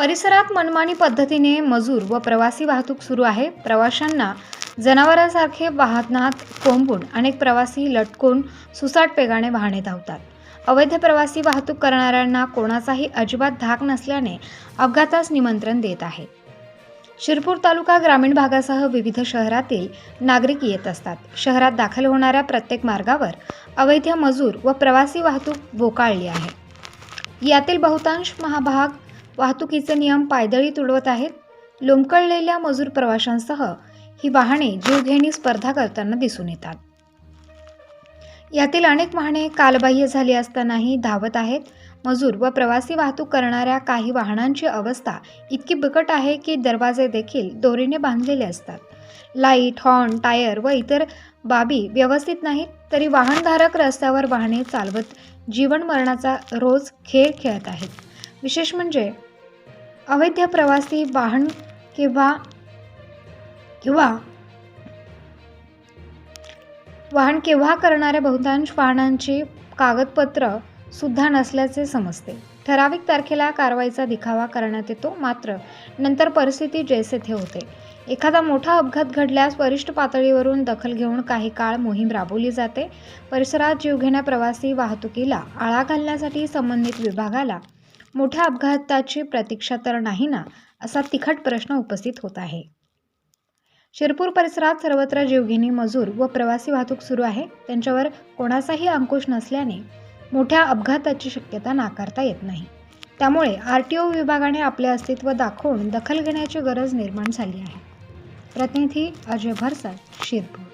परिसरात मनमानी पद्धतीने मजूर व प्रवासी वाहतूक सुरू आहे. प्रवाशांना जनावरांसारखे वाहनात कोंबून अनेक प्रवासी लटकून सुसाट पेगाने वाहने धावतात. अवैध प्रवासी वाहतूक करणाऱ्यांना कोणाचाही अजिबात धाक नसल्याने अपघातास निमंत्रण देत आहे. शिरपूर तालुका ग्रामीण भागासह विविध शहरातील नागरिक येत असतात. शहरात दाखल होणाऱ्या प्रत्येक मार्गावर अवैध मजूर व प्रवासी वाहतूक बोकाळली आहे. यातील बहुतांश महाभाग वाहतुकीचे नियम पायदळी तुडवत आहेत. लोंबकळलेल्या मजूर प्रवाशांसह ही वाहने जीवघेणी स्पर्धा करताना दिसून येतात. यातील अनेक वाहने कालबाह्य झाली असतानाही धावत आहेत. मजूर व प्रवासी वाहतूक करणाऱ्या काही वाहनांची अवस्था इतकी बिकट आहे की दरवाजे देखील दोरीने बांधलेले असतात. लाइट हॉर्न टायर व इतर बाबी व्यवस्थित नाहीत तरी वाहनधारक रस्त्यावर वाहने चालवत जीवन मरणाचा रोज खेळ खेळत आहेत. विशेष म्हणजे अवैध प्रवासी वाहन किंवा किंवा वाहन केव्हा करणाऱ्या बहुतांश वाहनांची कागदपत्र सुद्धा नसल्याचे समजते. ठराविक तारखेला कारवाईचा दिखावा करण्यात येतो मात्र नंतर परिस्थिती जैसे थे होते. एखादा मोठा अपघात घडल्यास वरिष्ठ पातळीवरून दखल घेऊन काही काळ मोहीम राबवली जाते. परिसरात जीवघेण्या प्रवासी वाहतुकीला आळा घालण्यासाठी संबंधित विभागाला मोठ्या अपघाताची प्रतीक्षा तर नाही ना असा तिखट प्रश्न उपस्थित होत आहे. शिरपूर परिसरात सर्वत्र जीवघेणी मजूर व प्रवासी वाहतूक सुरू आहे. त्यांच्यावर कोणाचाही अंकुश नसल्याने मोठ्या अपघाताची शक्यता नाकारता येत नाही. त्यामुळे आर टी ओ विभागाने आपले अस्तित्व दाखवून दखल घेण्याची गरज निर्माण झाली आहे. प्रतिनिधी अजय भरसाट शिरपूर.